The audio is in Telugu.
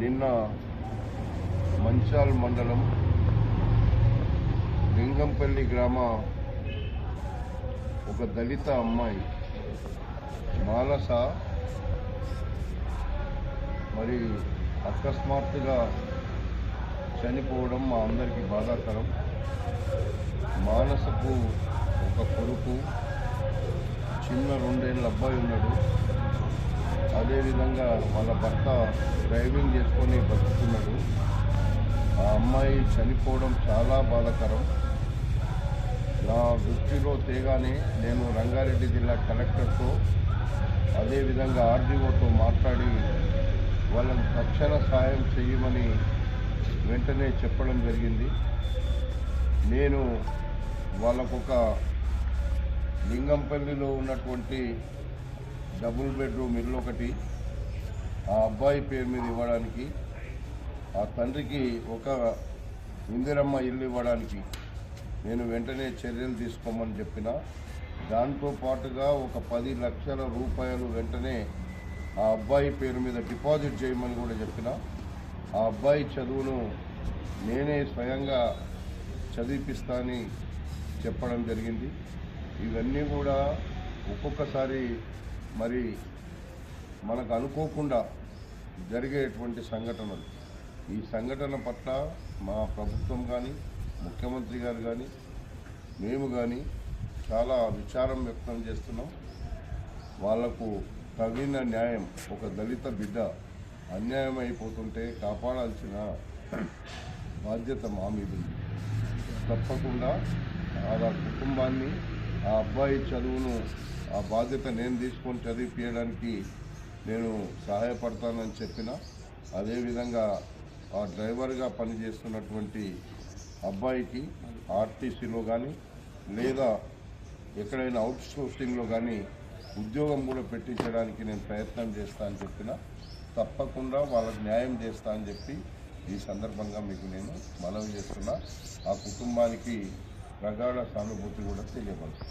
నిన్న మంచాల్ మండలం లింగంపల్లి గ్రామ ఒక దళిత అమ్మాయి మానస మరి అకస్మాత్తుగా చనిపోవడం మా అందరికీ బాధాకరం. మానసకు ఒక కొడుకు చిన్న రెండేళ్ళ అబ్బాయి ఉన్నాడు. అదేవిధంగా వాళ్ళ భర్త డ్రైవింగ్ చేసుకొని బతుకుతున్నాడు. ఆ అమ్మాయి చనిపోవడం చాలా బాధాకరం. నా దృష్టిలో తేగానే నేను రంగారెడ్డి జిల్లా కలెక్టర్తో అదేవిధంగా ఆర్డీఓతో మాట్లాడి వాళ్ళని తక్షణ సాయం చేయమని వెంటనే చెప్పడం జరిగింది. నేను వాళ్ళకొక లింగంపల్లిలో ఉన్నటువంటి డబుల్ బెడ్రూమ్ ఇల్లు ఒకటి. ఆ అబ్బాయి పేరు మీద ఇవ్వడానికి ఆ తండ్రికి ఒక ఇందిరమ్మ ఇల్లు ఇవ్వడానికి నేను వెంటనే చర్యలు తీసుకోమని చెప్పిన. దాంతో పాటుగా ఒక పది లక్షల రూపాయలు వెంటనే ఆ అబ్బాయి పేరు మీద డిపాజిట్ చేయమని కూడా చెప్పిన. ఆ అబ్బాయి చదువును నేనే స్వయంగా చదివిపిస్తా అని చెప్పడం జరిగింది. ఇవన్నీ కూడా ఒక్కొక్కసారి మరి మనకు అనుకోకుండా జరిగేటువంటి సంఘటనలు. ఈ సంఘటన పట్ల మా ప్రభుత్వం కానీ ముఖ్యమంత్రి గారు కానీ మేము కానీ చాలా విచారం వ్యక్తం చేస్తున్నాం. వాళ్ళకు తగిన న్యాయం ఒక దళిత బిడ్డ అన్యాయం అయిపోతుంటే కాపాడాల్సిన బాధ్యత మా మీద తప్పకుండా ఆ కుటుంబాన్ని ఆ అబ్బాయి చదువును ఆ బాధ్యత నేను తీసుకొని చదివిపించడానికి నేను సహాయపడతానని చెప్పిన అదేవిధంగా ఆ డ్రైవర్గా పనిచేస్తున్నటువంటి అబ్బాయికి ఆర్టీసీలో కానీ లేదా ఎక్కడైనా అవుట్ సోర్సింగ్లో కానీ ఉద్యోగం కూడా పెట్టించడానికి నేను ప్రయత్నం చేస్తా అని చెప్పిన తప్పకుండా వాళ్ళకి న్యాయం చేస్తా అని చెప్పి ఈ సందర్భంగా మీకు నేను మనవి చేస్తున్నా. ఆ కుటుంబానికి ಪ್ರಗಾಢ ಸಾನುಭೂತಿಗೊಳ್ಳುತ್ತೆ ಕೂಡ ಬಂತು